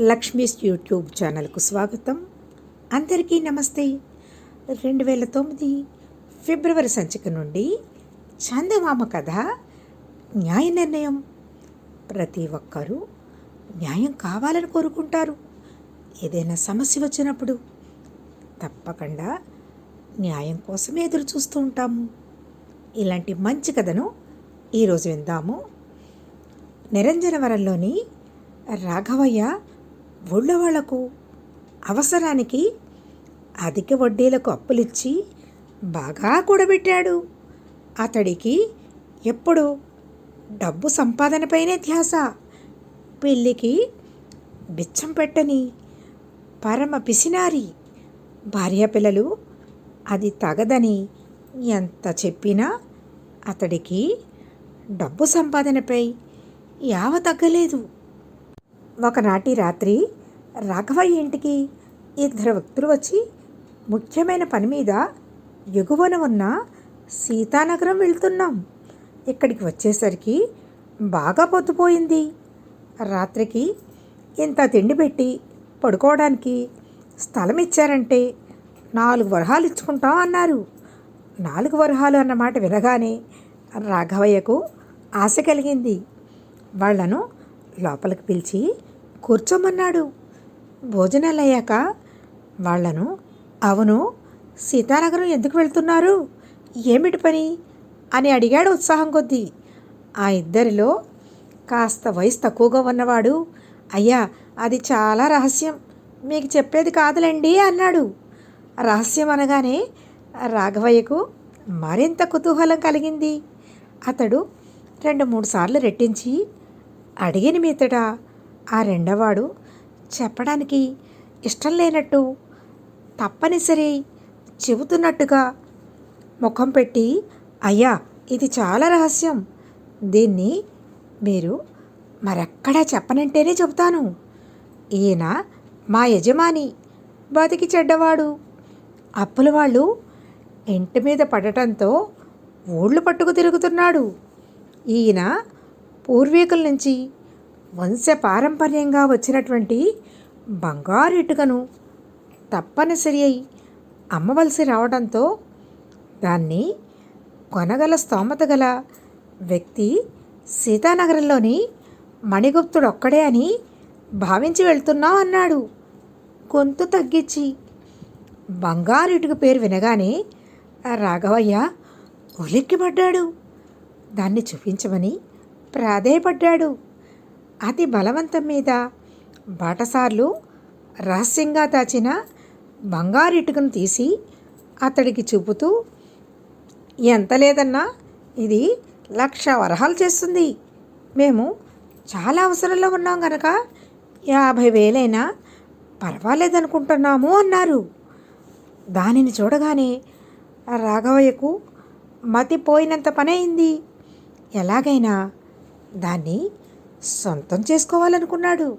Lakshmi's YouTube ఛానల్కు స్వాగతం. అందరికీ నమస్తే. రెండు వేల తొమ్మిది ఫిబ్రవరి సంచిక నుండి చందమామ కథ న్యాయ నిర్ణయం. ప్రతి ఒక్కరూ న్యాయం కావాలని కోరుకుంటారు. ఏదైనా సమస్య వచ్చినప్పుడు తప్పకుండా న్యాయం కోసమే ఎదురు చూస్తూ ఉంటాము. ఇలాంటి మంచి కథను ఈరోజు విందాము. నిరంజనవరంలోని రాఘవయ్య ఊళ్ళో వాళ్ళకు అవసరానికి అధిక వడ్డీలకు అప్పులిచ్చి బాగా కూడబెట్టాడు. అతడికి ఎప్పుడు డబ్బు సంపాదనపైనే ధ్యాస. పెళ్ళికి బిచ్చం పెట్టని పరమ పిసినారి భార్యాపిల్లలు అది తగదని ఎంత చెప్పినా అతడికి డబ్బు సంపాదనపై యావ తగ్గలేదు. ఒకనాటి రాత్రి రాఘవయ్య ఇంటికి ఇద్దరు వ్యక్తులు వచ్చి ముఖ్యమైన పని మీద ఎగువన ఉన్న సీతానగరం వెళ్తున్నాం. ఇక్కడికి వచ్చేసరికి బాగా పొద్దుపోయింది. రాత్రికి ఇంత తిండి పెట్టి పడుకోవడానికి స్థలం ఇచ్చారంటే నాలుగు వరహాలు ఇచ్చుకుంటాం అన్నారు. నాలుగు వరహాలు అన్నమాట వినగానే రాఘవయ్యకు ఆశ కలిగింది. వాళ్ళను లోపలికి పిలిచి కూర్చోమన్నాడు. భోజనాలు అయ్యాక వాళ్ళను అవును సీతానగరం ఎందుకు వెళ్తున్నారు? ఏమిటి పని? అని అడిగాడు ఉత్సాహం కొద్దీ. ఆ ఇద్దరిలో కాస్త వయసు తక్కువగా ఉన్నవాడు అయ్యా అది చాలా రహస్యం మీకు చెప్పేది కాదులేండి అన్నాడు. రహస్యం అనగానే రాఘవయ్యకు మరింత కుతూహలం కలిగింది. అతడు రెండు మూడు సార్లు రెట్టించి అడిగిన మీతట ఆ రెండవాడు చెప్పడానికి ఇష్టం లేనట్టు తప్పనిసరి చెబుతున్నట్టుగా ముఖం పెట్టి అయ్యా ఇది చాలా రహస్యం. దీన్ని మీరు మరెక్కడా చెప్పనంటేనే చెబుతాను. ఈయన మా యజమాని బతికి చెడ్డవాడు. అప్పుల వాళ్ళు ఇంటి మీద పడటంతో ఊళ్ళు పట్టుకు తిరుగుతున్నాడు. ఈయన పూర్వీకుల నుంచి వంశపారంపర్యంగా వచ్చినటువంటి బంగారు ఇటుకను తప్పనిసరి అయి అమ్మవలసి రావడంతో దాన్ని కొనగల స్తోమత గల వ్యక్తి సీతానగరంలోని మణిగుప్తుడు ఒక్కడే అని భావించి వెళ్తున్నాం అన్నాడు. గొంతు తగ్గించి బంగారు ఇటుక పేరు వినగానే రాఘవయ్య ఉలిక్కిపడ్డాడు. దాన్ని చూపించమని ప్రాధేయపడ్డాడు. అతి బలవంతం మీద బాటసార్లు రహస్యంగా దాచిన బంగారు ఇటుకను తీసి అతడికి చూపుతూ ఎంత లేదన్నా ఇది లక్ష వరహాలు చేస్తుంది. మేము చాలా అవసరంలో ఉన్నాం గనక. యాభై వేలైనా పర్వాలేదనుకుంటున్నాము అన్నారు. దానిని చూడగానే రాఘవయ్యకు మతిపోయినంత పని అయింది ఎలాగైనా దాన్ని సొంతం చేసుకోవాలనుకున్నాడు.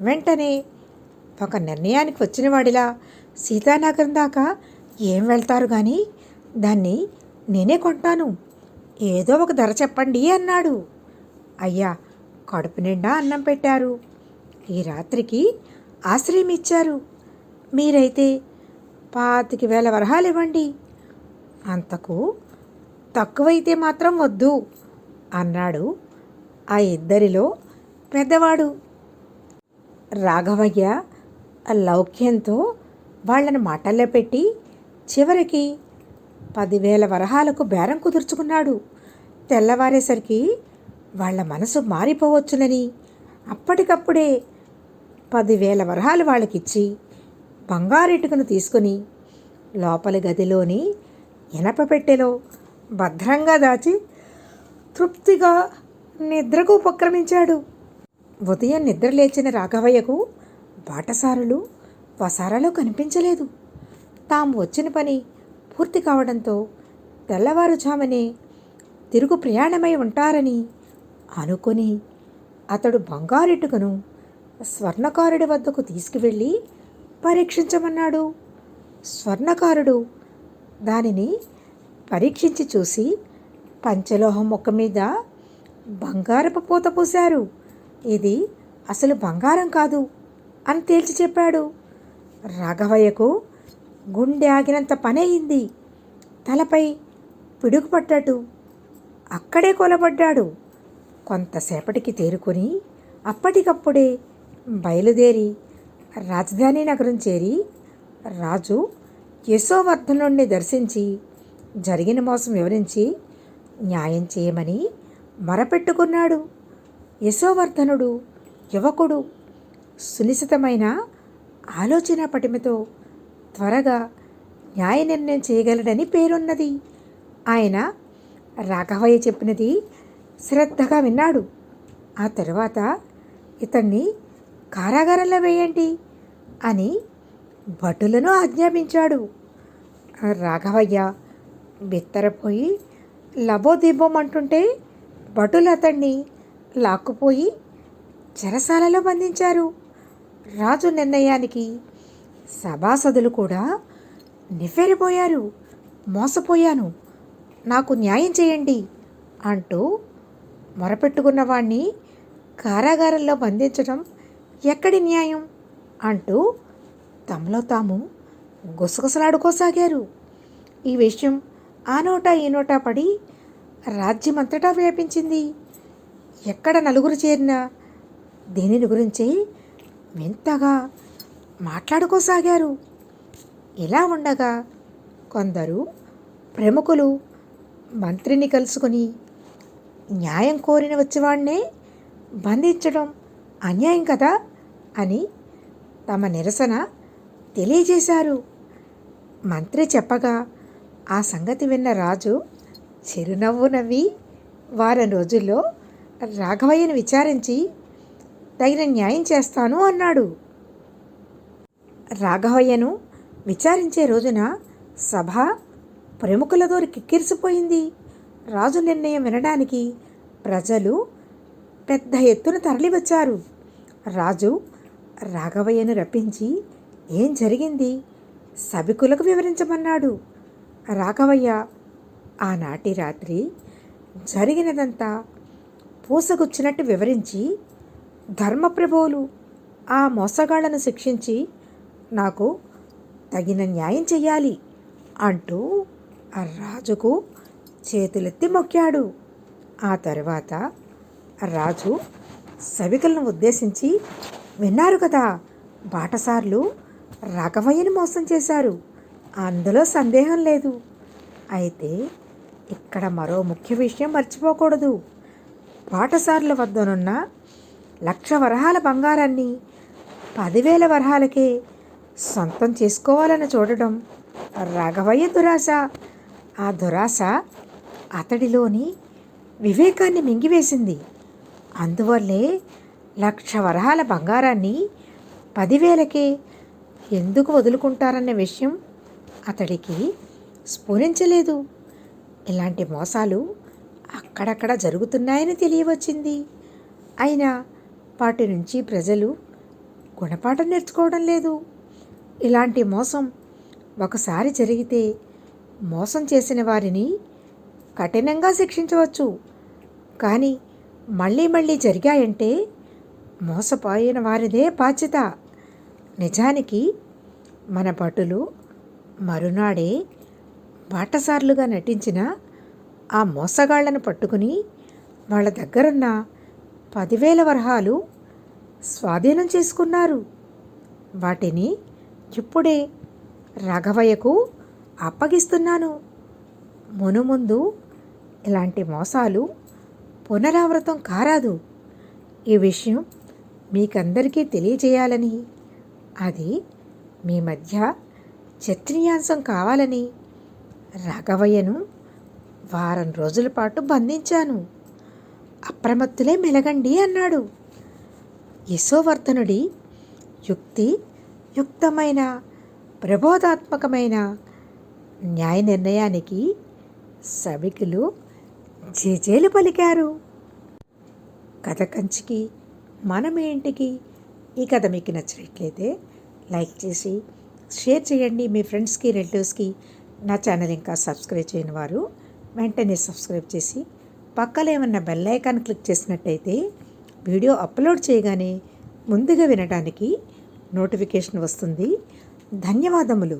వెంటనే ఒక నిర్ణయానికి వచ్చిన వాడిలా సీతానగరం దాకా ఏం వెళ్తారు కానీ దాన్ని నేనే కొంటాను. ఏదో ఒక ధర చెప్పండి అన్నాడు. అయ్యా కడుపు నిండా అన్నం పెట్టారు. ఈ రాత్రికి ఆశ్రయం ఇచ్చారు. మీరైతే పాతికి వేల వరహాలు ఇవ్వండి. అంతకు తక్కువైతే మాత్రం వద్దు అన్నాడు ఆ ఇద్దరిలో పెద్దవాడు. రాఘవయ్య లౌక్యంతో వాళ్ళని మాటల్లో పెట్టి చివరికి పదివేల వరహాలకు బేరం కుదుర్చుకున్నాడు. తెల్లవారేసరికి వాళ్ళ మనసు మారిపోవచ్చునని అప్పటికప్పుడే పదివేల వరహాలు వాళ్ళకిచ్చి బంగారెటుకను తీసుకుని లోపలి గదిలోని ఇనప పెట్టెలో భద్రంగా దాచి తృప్తిగా నిద్రకు ఉపక్రమించాడు. ఉదయం నిద్ర లేచిన రాఘవయ్యకు బాటసారులు వసారాలో కనిపించలేదు. తాము వచ్చిన పని పూర్తి కావడంతో తెల్లవారుజామునే తిరుగు ప్రయాణమై ఉంటారని అనుకొని అతడు బంగారెట్టుకను స్వర్ణకారుడి వద్దకు తీసుకువెళ్ళి పరీక్షించమన్నాడు. స్వర్ణకారుడు దానిని పరీక్షించి చూసి పంచలోహం మొక్క మీద బంగారపు పూత పూశారు. ఇది అసలు బంగారం కాదు అని తేల్చి చెప్పాడు. రాఘవయ్యకు గుండె ఆగినంత పని అయింది తలపై పిడుగుపడ్డాడు అక్కడే కొలబడ్డాడు. కొంతసేపటికి తేరుకొని అప్పటికప్పుడే బయలుదేరి రాజధాని నగరం చేరి రాజు యశోవర్ధనుణ్ణి దర్శించి జరిగిన మోసం వివరించి న్యాయం చేయమని మరపెట్టుకున్నాడు. యశోవర్ధనుడు యువకుడు సునిశితమైన ఆలోచన పటిమతో త్వరగా న్యాయ నిర్ణయం చేయగలడని పేరున్నది. ఆయన రాఘవయ్య చెప్పినది శ్రద్ధగా విన్నాడు. ఆ తర్వాత ఇతన్ని కారాగారంలో వేయండి అని భటులను ఆజ్ఞాపించాడు. రాఘవయ్య బిత్తరపోయి లబోదిబ్బం అంటుంటే భటులు అతన్ని లాక్కుపోయి చెరసాలలో బంధించారు. రాజు నిర్ణయానికి సభాసదులు కూడా నివ్వెరిపోయారు. మోసపోయాను. నాకు న్యాయం చేయండి అంటూ మొరపెట్టుకున్న వాణ్ణి కారాగారంలో బంధించడం ఎక్కడి న్యాయం అంటూ తమలో తాము గుసగుసలాడుకోసాగారు. ఈ విషయం ఆ నోట ఈ నోటా పడి రాజ్యమంతటా వ్యాపించింది. ఎక్కడ నలుగురు చేరినా దీనిని గురించి వింతగా మాట్లాడుకోసాగారు. ఇలా ఉండగా కొందరు ప్రముఖులు మంత్రిని కలుసుకొని న్యాయం కోరిన వచ్చేవాడినే బంధించడం అన్యాయం కదా అని తమ నిరసన తెలియజేశారు. మంత్రి చెప్పగా ఆ సంగతి విన్న రాజు చిరునవ్వు నవ్వి వారం రోజుల్లో రాఘవయ్యను విచారించి తగిన న్యాయం చేస్తాను అన్నాడు. రాఘవయ్యను విచారించే రోజున సభ ప్రముఖుల దోరి కిక్కిరిసిపోయింది. రాజు నిర్ణయం వినడానికి ప్రజలు పెద్ద ఎత్తున తరలివచ్చారు. రాజు రాఘవయ్యను రప్పించి ఏం జరిగింది? సభికులకు వివరించమన్నాడు. రాఘవయ్య ఆనాటి రాత్రి జరిగినదంతా పూసగుచ్చినట్టు వివరించి ధర్మప్రభువులు ఆ మోసగాళ్ళను శిక్షించి నాకు తగిన న్యాయం చెయ్యాలి అంటూ ఆ రాజుకు చేతులెత్తి మొక్కాడు. ఆ తర్వాత రాజు సవికులను ఉద్దేశించి విన్నారు కదా బాటసార్లు రాఘవయ్యని మోసం చేశారు. అందులో సందేహం లేదు. అయితే ఇక్కడ మరో ముఖ్య విషయం మర్చిపోకూడదు. పాఠశాలల వద్దనున్న లక్ష వరహాల బంగారాన్ని పదివేల వరహాలకే సొంతం చేసుకోవాలని చూడడం రాఘవయ్య దురాశ. ఆ దురాశ అతడిలోని వివేకాన్ని మింగివేసింది. అందువల్లే లక్ష వరహాల బంగారాన్ని పదివేలకే ఎందుకు వదులుకుంటారన్న విషయం అతడికి స్ఫురించలేదు. ఇలాంటి మోసాలు అక్కడక్కడ జరుగుతున్నాయని తెలియవచ్చింది. అయినా వాటి నుంచి ప్రజలు గుణపాఠం నేర్చుకోవడం లేదు. ఇలాంటి మోసం ఒకసారి జరిగితే మోసం చేసిన వారిని కఠినంగా శిక్షించవచ్చు. కానీ మళ్ళీ మళ్ళీ జరిగాయంటే మోసపోయిన వారిదే బాధ్యత. నిజానికి మన భటులు మరునాడే బాటసార్లుగా నటించిన ఆ మోసగాళ్ళను పట్టుకుని వాళ్ళ దగ్గరున్న పదివేల వరహాలు స్వాధీనం చేసుకున్నారు. వాటిని ఇప్పుడే రాఘవయ్యకు అప్పగిస్తున్నాను. మునుముందు ఇలాంటి మోసాలు పునరావృతం కారాదు. ఈ విషయం మీకందరికీ తెలియజేయాలని అది మీ మధ్య చర్చనీయాంశం కావాలని రాఘవయ్యను వారం రోజుల పాటు బంధించాను. అప్రమత్తులే మెలగండి అన్నాడు. యశోవర్ధనుడి యుక్తి యుక్తమైన ప్రబోధాత్మకమైన న్యాయ నిర్ణయానికి సభికులు జేజేలు పలికారు. కథ కంచికి మనమేంటికి ఈ కథ మీకు నచ్చినట్లయితే లైక్ చేసి షేర్ చేయండి మీ ఫ్రెండ్స్కి రిలేటివ్స్కి. నా ఛానల్ ఇంకా సబ్స్క్రైబ్ చేయని వారు వెంటనే సబ్స్క్రైబ్ చేసి పక్కలో ఏమన్నా బెల్ ఐకాన్ క్లిక్ చేసినట్టయితే వీడియో అప్లోడ్ చేయగానే ముందుగా వినడానికి నోటిఫికేషన్ వస్తుంది. ధన్యవాదములు.